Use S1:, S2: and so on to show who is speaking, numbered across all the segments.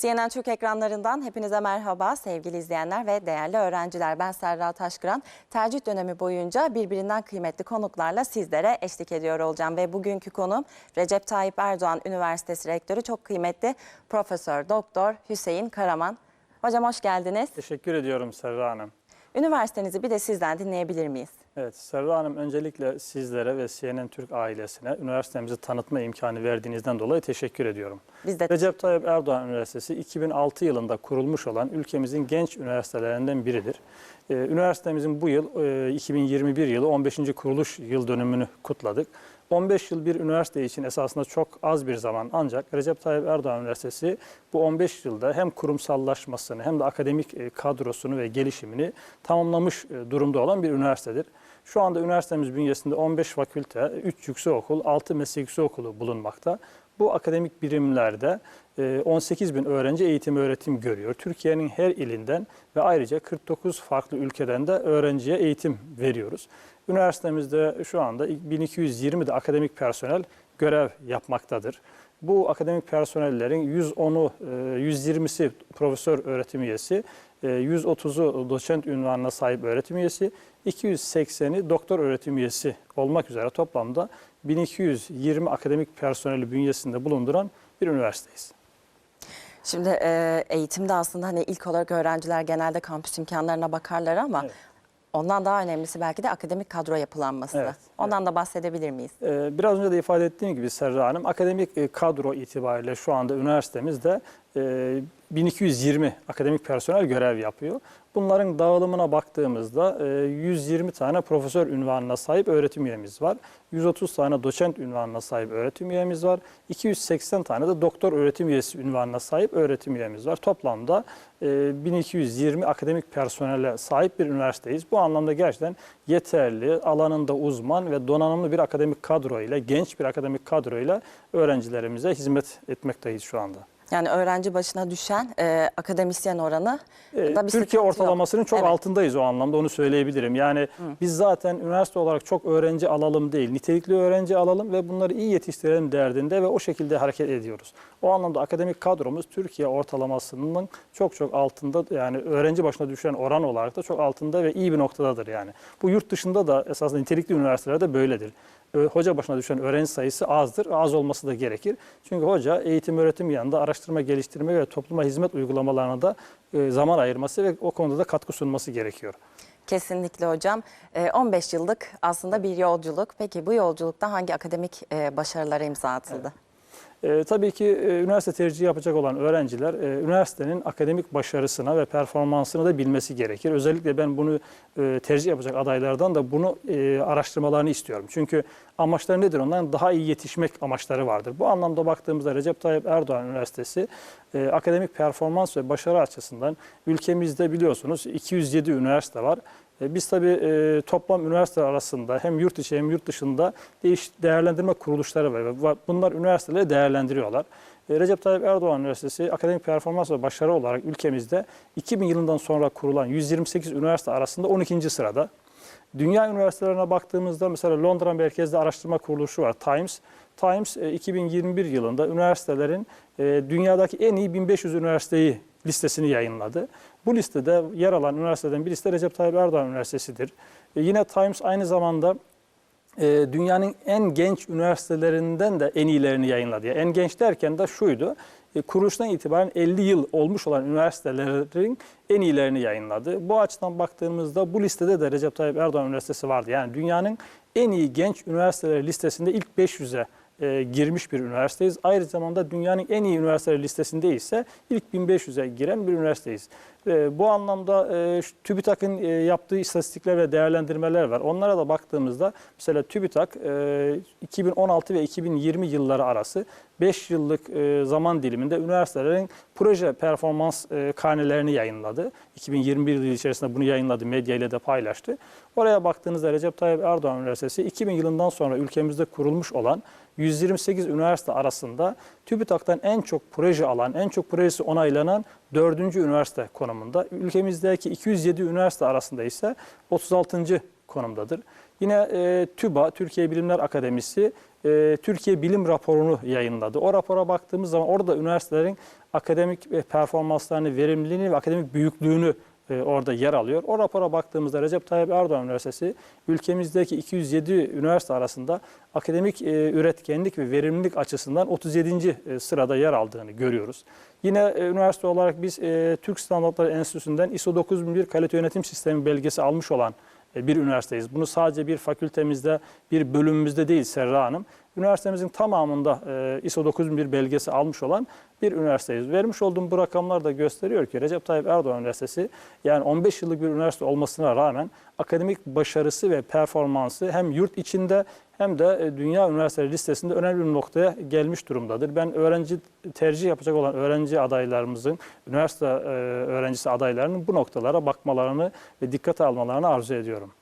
S1: CNN Türk ekranlarından hepinize merhaba sevgili izleyenler ve değerli öğrenciler. Ben Serra Taşkıran. Tercih dönemi boyunca birbirinden kıymetli konuklarla sizlere eşlik ediyor olacağım. Ve bugünkü konum Recep Tayyip Erdoğan Üniversitesi Rektörü çok kıymetli Profesör Doktor Hüseyin Karaman. Hocam hoş geldiniz.
S2: Teşekkür ediyorum Serra Hanım.
S1: Üniversitenizi bir de sizden dinleyebilir miyiz?
S2: Evet Serra Hanım öncelikle sizlere ve CNN Türk ailesine üniversitemizi tanıtma imkanı verdiğinizden dolayı teşekkür ediyorum.
S1: Biz de
S2: Recep Tayyip Erdoğan Üniversitesi 2006 yılında kurulmuş olan ülkemizin genç üniversitelerinden biridir. Ee, üniversitemizin bu yıl e, 2021 yılı 15. kuruluş yıl dönümünü kutladık. 15 yıl bir üniversite için esasında çok az bir zaman ancak Recep Tayyip Erdoğan Üniversitesi bu 15 yılda hem kurumsallaşmasını hem de akademik e, kadrosunu ve gelişimini tamamlamış e, durumda olan bir üniversitedir. Şu anda üniversitemiz bünyesinde 15 fakülte, 3 yüksekokul, 6 meslek yüksekokulu bulunmakta. Bu akademik birimlerde e, 18 bin öğrenci eğitim öğretim görüyor. Türkiye'nin her ilinden ve ayrıca 49 farklı ülkeden de öğrenciye eğitim veriyoruz. Üniversitemizde şu anda 1220 de akademik personel görev yapmaktadır. Bu akademik personellerin 110'u, e, 120'si profesör öğretim üyesi, e, 130'u doçent ünvanına sahip öğretim üyesi, 280'i doktor öğretim üyesi olmak üzere toplamda 1220 akademik personeli bünyesinde bulunduran bir üniversiteyiz.
S1: Şimdi e, eğitimde aslında hani ilk olarak öğrenciler genelde kampüs imkanlarına bakarlar ama
S2: Evet.
S1: Ondan daha önemlisi belki de akademik kadro yapılanması.
S2: Evet,
S1: Ondan da bahsedebilir miyiz?
S2: Ee, Biraz önce de ifade ettiğim gibi Serra Hanım, akademik e, kadro itibariyle şu anda üniversitemizde e, 1220 akademik personel görev yapıyor. Bunların dağılımına baktığımızda e, 120 tane profesör ünvanına sahip öğretim üyemiz var. 130 tane doçent ünvanına sahip öğretim üyemiz var. 280 tane de doktor öğretim üyesi ünvanına sahip öğretim üyemiz var. Toplamda e, 1220 akademik personele sahip bir üniversiteyiz. Bu anlamda gerçekten yeterli, alanında uzman ve donanımlı bir akademik kadro ile, genç bir akademik kadro ile öğrencilerimize hizmet etmekteyiz şu anda.
S1: Yani öğrenci başına düşen e, akademisyen oranı da bir sıkıntı
S2: Türkiye
S1: yok.
S2: ortalamasının çok
S1: Evet.
S2: altındayız o anlamda onu söyleyebilirim. Yani biz zaten üniversite olarak çok öğrenci alalım değil, nitelikli öğrenci alalım ve bunları iyi yetiştirelim derdinde ve o şekilde hareket ediyoruz. O anlamda akademik kadromuz Türkiye ortalamasının çok çok altında yani öğrenci başına düşen oran olarak da çok altında ve iyi bir noktadadır yani. Bu yurt dışında da esasında nitelikli üniversitelerde böyledir. Hoca başına düşen öğrenci sayısı azdır. Az olması da gerekir. Çünkü hoca eğitim öğretim yanında araştırma geliştirme ve topluma hizmet uygulamalarına da e, zaman ayırması ve o konuda da katkı sunması gerekiyor.
S1: Kesinlikle hocam. E, 15 yıllık aslında bir yolculuk. Peki bu yolculukta hangi akademik e, başarılara imza atıldı?
S2: E, tabii ki e, üniversite tercihi yapacak olan öğrenciler e, üniversitenin akademik başarısına ve performansını da bilmesi gerekir. Özellikle ben bunu e, tercih yapacak adaylardan da bunu e, araştırmalarını istiyorum. Çünkü amaçları nedir onların? Daha iyi yetişmek amaçları vardır. Bu anlamda baktığımızda Recep Tayyip Erdoğan Üniversitesi e, akademik performans ve başarı açısından ülkemizde biliyorsunuz 207 üniversite var. E, Biz tabii e, toplam üniversiteler arasında hem yurt içi hem yurt dışında değişik değerlendirme kuruluşları var. Bunlar üniversiteleri değerlendiriyorlar. E, Recep Tayyip Erdoğan Üniversitesi akademik performans ve başarı olarak ülkemizde 2000 yılından sonra kurulan 128 üniversite arasında 12. sırada. Dünya üniversitelerine baktığımızda mesela Londra merkezli araştırma kuruluşu var Times. Times e, 2021 yılında üniversitelerin dünyadaki en iyi 1500 üniversiteyi listesini yayınladı. Bu listede yer alan üniversiteden birisi de Recep Tayyip Erdoğan Üniversitesi'dir. E, yine Times aynı zamanda e, dünyanın en genç üniversitelerinden de en iyilerini yayınladı. Yani en genç derken de şuydu. E, kuruluştan itibaren 50 yıl olmuş olan üniversitelerin en iyilerini yayınladı. Bu açıdan baktığımızda bu listede de Recep Tayyip Erdoğan Üniversitesi vardı. Yani dünyanın en iyi genç üniversiteleri listesinde ilk 500'e e, girmiş bir üniversiteyiz. Aynı zamanda dünyanın en iyi üniversiteleri listesinde ise ilk 1500'e giren bir üniversiteyiz. E, bu anlamda e, TÜBİTAK'ın e, yaptığı istatistikler ve değerlendirmeler var. Onlara da baktığımızda mesela TÜBİTAK e, 2016 ve 2020 yılları arası 5 yıllık e, zaman diliminde üniversitelerin proje performans e, karnelerini yayınladı. 2021 yılı içerisinde bunu yayınladı, medya ile de paylaştı. Oraya baktığınızda Recep Tayyip Erdoğan Üniversitesi 2000 yılından sonra ülkemizde kurulmuş olan 128 üniversite arasında TÜBİTAK'tan en çok proje alan, en çok projesi onaylanan dördüncü üniversite konumunda. Ülkemizdeki 207 üniversite arasında ise 36. konumdadır. Yine e, TÜBA, Türkiye Bilimler Akademisi, e, Türkiye Bilim raporunu yayınladı. O rapora baktığımız zaman orada üniversitelerin akademik e, performanslarını, verimliliğini ve akademik büyüklüğünü e, orada yer alıyor. O rapora baktığımızda Recep Tayyip Erdoğan Üniversitesi ülkemizdeki 207 üniversite arasında akademik e, üretkenlik ve verimlilik açısından 37. e, sırada yer aldığını görüyoruz. Yine üniversite olarak biz Türk Standartları Enstitüsü'nden ISO 9001 kalite yönetim sistemi belgesi almış olan bir üniversiteyiz. Bunu sadece bir fakültemizde, bir bölümümüzde değil Serra Hanım. Üniversitemizin tamamında e, ISO 9001 belgesi almış olan bir üniversiteyiz. Vermiş olduğum bu rakamlar da gösteriyor ki Recep Tayyip Erdoğan Üniversitesi yani 15 yıllık bir üniversite olmasına rağmen akademik başarısı ve performansı hem yurt içinde hem de e, dünya üniversiteleri listesinde önemli bir noktaya gelmiş durumdadır. Ben öğrenci tercih yapacak olan öğrenci adaylarımızın, üniversite e, öğrencisi adaylarının bu noktalara bakmalarını ve dikkate almalarını arzu ediyorum.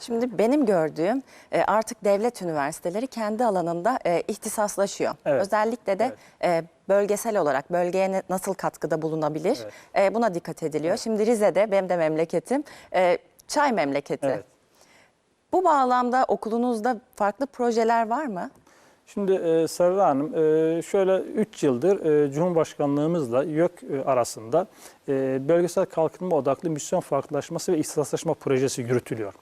S1: Şimdi benim gördüğüm e, artık devlet üniversiteleri kendi alanında ihtisaslaşıyor.
S2: Evet.
S1: Özellikle de e, bölgesel olarak bölgeye nasıl katkıda bulunabilir e, buna dikkat ediliyor. Şimdi Rize'de benim de memleketim e, çay memleketi.
S2: Evet.
S1: Bu bağlamda okulunuzda farklı projeler var mı?
S2: Şimdi e, Serra Hanım e, şöyle 3 yıldır e, Cumhurbaşkanlığımızla YÖK e, arasında e, bölgesel kalkınma odaklı misyon farklılaşması ve ihtisaslaşma projesi yürütülüyor.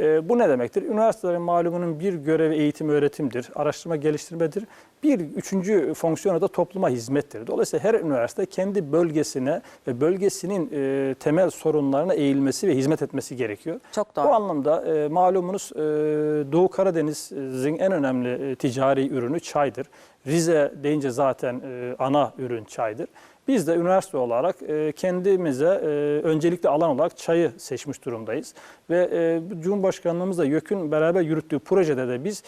S2: E, bu ne demektir? Üniversitelerin malumunun bir görevi eğitim öğretimdir, araştırma geliştirmedir. Bir üçüncü fonksiyonu da topluma hizmettir. Dolayısıyla her üniversite kendi bölgesine ve bölgesinin e, temel sorunlarına eğilmesi ve hizmet etmesi gerekiyor.
S1: Çok
S2: Bu
S1: doğru.
S2: anlamda e, malumunuz e, Doğu Karadeniz'in en önemli e, ticari ürünü çaydır. Rize deyince zaten e, ana ürün çaydır. Biz de üniversite olarak e, kendimize e, öncelikli alan olarak çayı seçmiş durumdayız. Ve e, Cumhurbaşkanlığımızla YÖK'ün beraber yürüttüğü projede de biz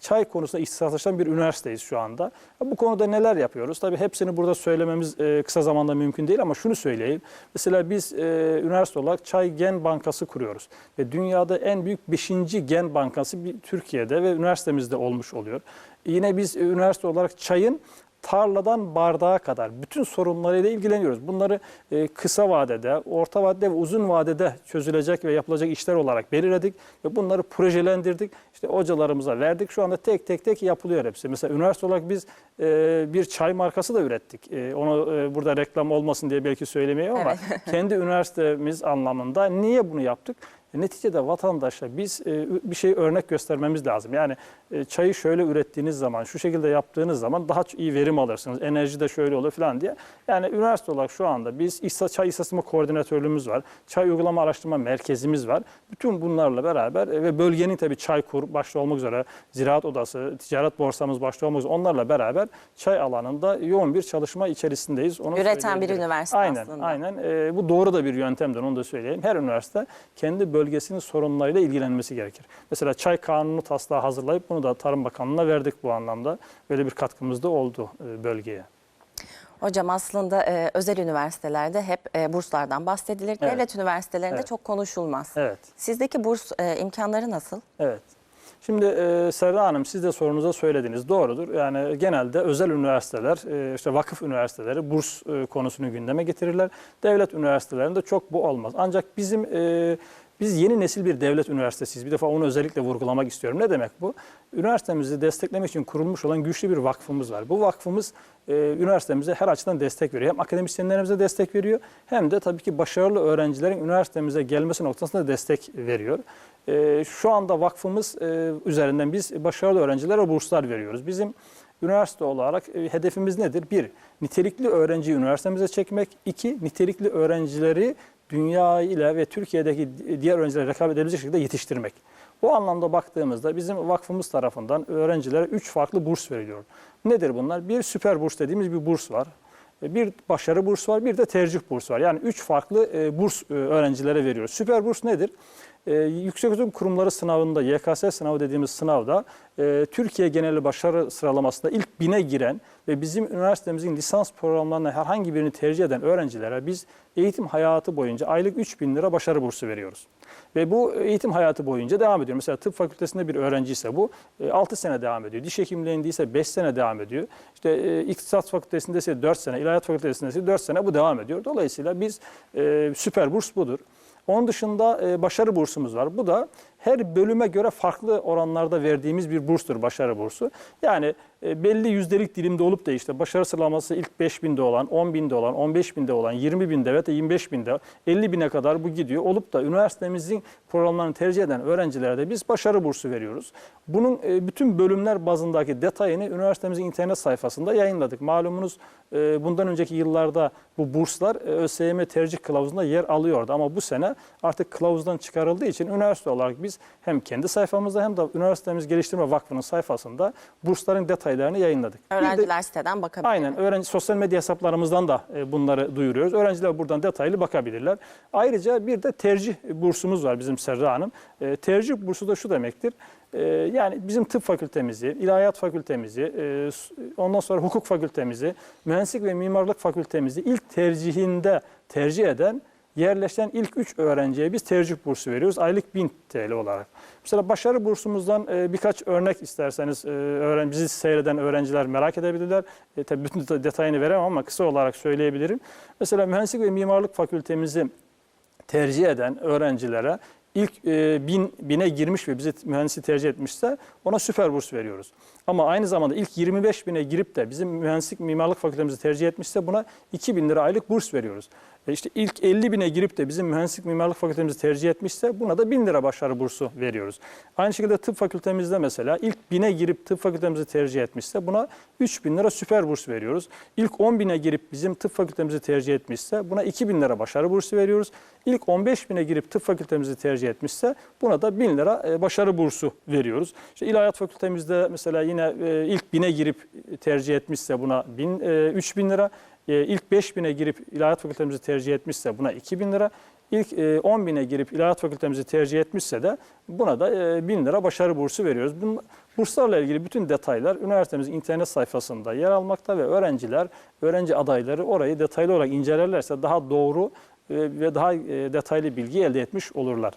S2: çay konusunda ihtisaslaşan bir üniversiteyiz şu anda. Bu konuda neler yapıyoruz? Tabii hepsini burada söylememiz kısa zamanda mümkün değil ama şunu söyleyeyim. Mesela biz üniversite olarak Çay Gen Bankası kuruyoruz. Ve dünyada en büyük 5. gen bankası Türkiye'de ve üniversitemizde olmuş oluyor. Yine biz üniversite olarak çayın tarladan bardağa kadar bütün sorunlarıyla ilgileniyoruz. Bunları e, kısa vadede, orta vadede ve uzun vadede çözülecek ve yapılacak işler olarak belirledik ve bunları projelendirdik. İşte hocalarımıza verdik. Şu anda tek tek tek yapılıyor hepsi. Mesela üniversite olarak biz e, bir çay markası da ürettik. E, onu e, burada reklam olmasın diye belki söylemeyeyim ama kendi üniversitemiz anlamında niye bunu yaptık? E, Neticede vatandaşa biz e, bir şey örnek göstermemiz lazım. Yani e, çayı şöyle ürettiğiniz zaman, şu şekilde yaptığınız zaman daha iyi verim alırsınız. Enerji de şöyle olur falan diye. Yani üniversite olarak şu anda biz çay istatistik koordinatörlüğümüz var. Çay uygulama araştırma merkezimiz var. Bütün bunlarla beraber e, ve bölgenin tabii Çaykur başta olmak üzere Ziraat Odası, Ticaret Borsamız başta olmak üzere onlarla beraber çay alanında yoğun bir çalışma içerisindeyiz. Onu
S1: Üreten bir üniversite
S2: aynen,
S1: aslında.
S2: Aynen. E, bu doğru da bir yöntemdir onu da söyleyeyim. Her üniversite kendi bölgesinin sorunlarıyla ilgilenmesi gerekir. Mesela çay kanunu taslağı hazırlayıp bunu da Tarım Bakanlığı'na verdik bu anlamda. Böyle bir katkımız da oldu e, bölgeye.
S1: Hocam aslında e, özel üniversitelerde hep e, burslardan bahsedilir.
S2: Evet.
S1: Devlet üniversitelerinde
S2: Evet.
S1: çok konuşulmaz.
S2: Evet.
S1: Sizdeki burs e, imkanları nasıl?
S2: Evet. Şimdi e, Serra Hanım siz de sorunuza söylediniz. Doğrudur. Yani genelde özel üniversiteler, e, işte vakıf üniversiteleri burs e, konusunu gündeme getirirler. Devlet üniversitelerinde çok bu olmaz. Ancak bizim e, biz yeni nesil bir devlet üniversitesiyiz. Bir defa onu özellikle vurgulamak istiyorum. Ne demek bu? Üniversitemizi desteklemek için kurulmuş olan güçlü bir vakfımız var. Bu vakfımız e, üniversitemize her açıdan destek veriyor. Hem akademisyenlerimize destek veriyor hem de tabii ki başarılı öğrencilerin üniversitemize gelmesi noktasında destek veriyor. E, şu anda vakfımız e, üzerinden biz başarılı öğrencilere burslar veriyoruz. Bizim üniversite olarak e, hedefimiz nedir? Bir, nitelikli öğrenciyi üniversitemize çekmek. İki, nitelikli öğrencileri dünya ile ve Türkiye'deki diğer öğrencilere rekabet edebilecek şekilde yetiştirmek. Bu anlamda baktığımızda bizim vakfımız tarafından öğrencilere üç farklı burs veriliyor. Nedir bunlar? Bir süper burs dediğimiz bir burs var. Bir başarı burs var, bir de tercih burs var. Yani üç farklı e, burs e, öğrencilere veriyoruz. Süper burs nedir? E, Yükseköğretim Kurumları sınavında, YKS sınavı dediğimiz sınavda e, Türkiye geneli başarı sıralamasında ilk bine giren ve bizim üniversitemizin lisans programlarına herhangi birini tercih eden öğrencilere biz eğitim hayatı boyunca aylık 3 bin lira başarı bursu veriyoruz. Ve bu eğitim hayatı boyunca devam ediyor. Mesela tıp fakültesinde bir öğrenci ise bu 6 sene devam ediyor. Diş hekimliğinde ise 5 sene devam ediyor. İşte e, iktisat fakültesinde ise 4 sene, ilahiyat fakültesinde ise 4 sene bu devam ediyor. Dolayısıyla biz e, süper burs budur. Onun dışında başarı bursumuz var. Bu da her bölüme göre farklı oranlarda verdiğimiz bir burstur başarı bursu. Yani e, belli yüzdelik dilimde olup da işte başarı sıralaması ilk 5 binde olan, 10 binde olan, 15 binde olan, 20 binde ve de 25 binde, 50 bine kadar bu gidiyor. Olup da üniversitemizin programlarını tercih eden öğrencilere de biz başarı bursu veriyoruz. Bunun e, bütün bölümler bazındaki detayını üniversitemizin internet sayfasında yayınladık. Malumunuz e, bundan önceki yıllarda bu burslar e, ÖSYM tercih kılavuzunda yer alıyordu. Ama bu sene artık kılavuzdan çıkarıldığı için üniversite olarak biz hem kendi sayfamızda hem de Üniversitemiz Geliştirme Vakfı'nın sayfasında bursların detaylarını yayınladık. Bir de-
S1: Öğrenciler siteden bakabilir.
S2: Aynen. Öğrenci sosyal medya hesaplarımızdan da e, bunları duyuruyoruz. Öğrenciler buradan detaylı bakabilirler. Ayrıca bir de tercih bursumuz var bizim Serra Hanım. E, Tercih bursu da şu demektir. E, Yani bizim tıp fakültemizi, ilahiyat fakültemizi, e, ondan sonra hukuk fakültemizi, mühendislik ve mimarlık fakültemizi ilk tercihinde tercih eden yerleşen ilk 3 öğrenciye biz tercih bursu veriyoruz. Aylık 1000 TL olarak. Mesela başarı bursumuzdan e, birkaç örnek isterseniz e, öğren bizi seyreden öğrenciler merak edebilirler. E, tabii bütün det- detayını veremem ama kısa olarak söyleyebilirim. Mesela mühendislik ve mimarlık fakültemizi tercih eden öğrencilere ilk e, bin, bine girmiş ve bizi mühendisi tercih etmişse ona süper burs veriyoruz. Ama aynı zamanda ilk 25 bine girip de bizim mühendislik mimarlık fakültemizi tercih etmişse buna 2000 lira aylık burs veriyoruz. E işte ilk 50 bine girip de bizim mühendislik mimarlık fakültemizi tercih etmişse buna da 1000 lira başarı bursu veriyoruz. Aynı şekilde tıp fakültemizde mesela ilk bine girip tıp fakültemizi tercih etmişse buna 3000 lira süper burs veriyoruz. İlk 10 bine girip bizim tıp fakültemizi tercih etmişse buna 2000 lira başarı bursu veriyoruz. İlk 15 bine girip tıp fakültemizi tercih etmişse buna da 1000 lira e, başarı bursu veriyoruz. İşte ilahiyat fakültemizde mesela yine e, ilk bine girip tercih etmişse buna 1000, e, 3000 lira. E, İlk 5000'e girip ilahiyat fakültemizi tercih etmişse buna 2000 lira. İlk e, 10 bine girip ilahiyat fakültemizi tercih etmişse de buna da e, 1000 lira başarı bursu veriyoruz. Burslarla ilgili bütün detaylar üniversitemizin internet sayfasında yer almakta ve öğrenciler, öğrenci adayları orayı detaylı olarak incelerlerse daha doğru ve daha detaylı bilgi elde etmiş olurlar.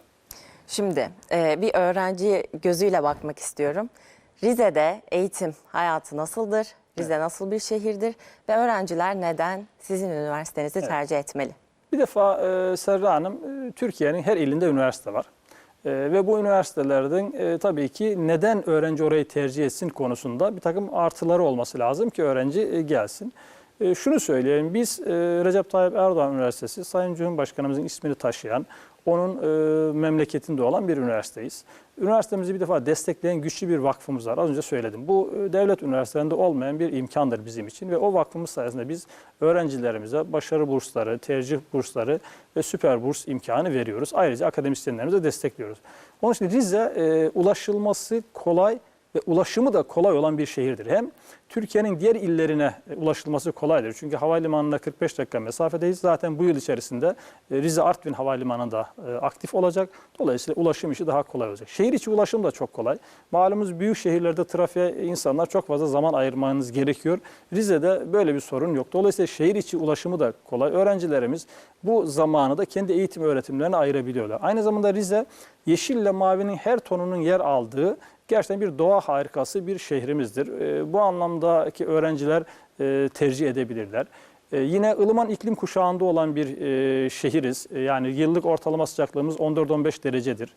S1: Şimdi e, bir öğrenci gözüyle bakmak istiyorum. Rize'de eğitim hayatı nasıldır? Rize nasıl bir şehirdir? Ve öğrenciler neden sizin üniversitenizi tercih etmeli?
S2: Bir defa e, Serra Hanım, e, Türkiye'nin her ilinde üniversite var. E, ve bu üniversitelerden e, tabii ki neden öğrenci orayı tercih etsin konusunda bir takım artıları olması lazım ki öğrenci e, gelsin. E, şunu söyleyeyim, biz e, Recep Tayyip Erdoğan Üniversitesi, Sayın Cumhurbaşkanımızın ismini taşıyan, onun e, memleketinde olan bir üniversiteyiz. Üniversitemizi bir defa destekleyen güçlü bir vakfımız var. Az önce söyledim. Bu e, devlet üniversitelerinde olmayan bir imkandır bizim için ve o vakfımız sayesinde biz öğrencilerimize başarı bursları, tercih bursları ve süper burs imkanı veriyoruz. Ayrıca akademisyenlerimize destekliyoruz. Onun için Rize e, ulaşılması kolay ve ulaşımı da kolay olan bir şehirdir. Hem Türkiye'nin diğer illerine ulaşılması kolaydır. Çünkü havalimanına 45 dakika mesafedeyiz. Zaten bu yıl içerisinde e, Rize Artvin Havalimanı da e, aktif olacak. Dolayısıyla ulaşım işi daha kolay olacak. Şehir içi ulaşım da çok kolay. Malumunuz büyük şehirlerde trafiğe insanlar çok fazla zaman ayırmanız gerekiyor. Rize'de böyle bir sorun yok. Dolayısıyla şehir içi ulaşımı da kolay. Öğrencilerimiz bu zamanı da kendi eğitim öğretimlerine ayırabiliyorlar. Aynı zamanda Rize yeşille mavinin her tonunun yer aldığı gerçekten bir doğa harikası bir şehrimizdir. E, bu anlamdaki öğrenciler e, tercih edebilirler. E, yine ılıman iklim kuşağında olan bir e, şehiriz. E, yani yıllık ortalama sıcaklığımız 14-15 derecedir.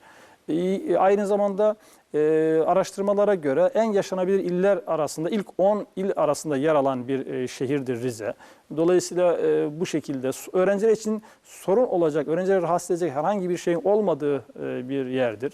S2: E, aynı zamanda e, araştırmalara göre en yaşanabilir iller arasında ilk 10 il arasında yer alan bir e, şehirdir Rize. Dolayısıyla e, bu şekilde öğrenciler için sorun olacak, öğrencileri rahatsız edecek herhangi bir şeyin olmadığı e, bir yerdir.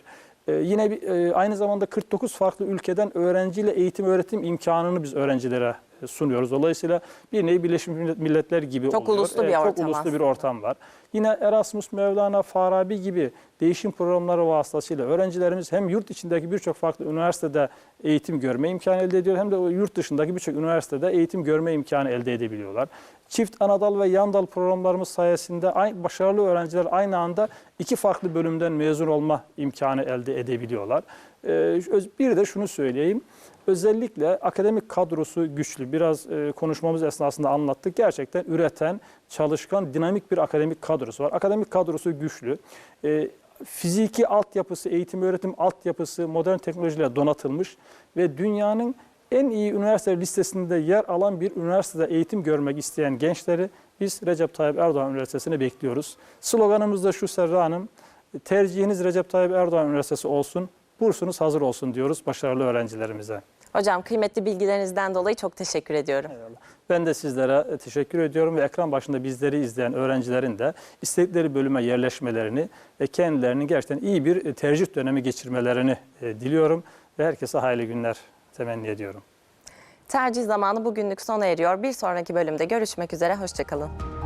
S2: Ee, yine e, aynı zamanda 49 farklı ülkeden öğrenciyle eğitim öğretim imkanını biz öğrencilere sunuyoruz. Dolayısıyla bir nevi Birleşmiş Millet- Milletler gibi
S1: Çok
S2: oluyor.
S1: uluslu bir
S2: Evet, Çok
S1: ortam
S2: uluslu bir
S1: aslında.
S2: ortam var. Yine Erasmus, Mevlana, Farabi gibi değişim programları vasıtasıyla öğrencilerimiz hem yurt içindeki birçok farklı üniversitede eğitim görme imkanı elde ediyor hem de yurt dışındaki birçok üniversitede eğitim görme imkanı elde edebiliyorlar. Çift anadal ve yandal programlarımız sayesinde başarılı öğrenciler aynı anda iki farklı bölümden mezun olma imkanı elde edebiliyorlar. Ee, bir de şunu söyleyeyim. Özellikle akademik kadrosu güçlü. Biraz e, konuşmamız esnasında anlattık. Gerçekten üreten, çalışkan, dinamik bir akademik kadrosu var. Akademik kadrosu güçlü. E, fiziki altyapısı, eğitim öğretim altyapısı modern teknolojiyle donatılmış ve dünyanın en iyi üniversite listesinde yer alan bir üniversitede eğitim görmek isteyen gençleri biz Recep Tayyip Erdoğan Üniversitesi'ne bekliyoruz. Sloganımız da şu Serra Hanım, Tercihiniz Recep Tayyip Erdoğan Üniversitesi olsun. Bursunuz hazır olsun diyoruz başarılı öğrencilerimize.
S1: Hocam kıymetli bilgilerinizden dolayı çok teşekkür ediyorum.
S2: Eyvallah. Ben de sizlere teşekkür ediyorum ve ekran başında bizleri izleyen öğrencilerin de istedikleri bölüme yerleşmelerini ve kendilerinin gerçekten iyi bir tercih dönemi geçirmelerini e, diliyorum ve herkese hayırlı günler temenni ediyorum.
S1: Tercih zamanı bugünlük sona eriyor. Bir sonraki bölümde görüşmek üzere. Hoşçakalın.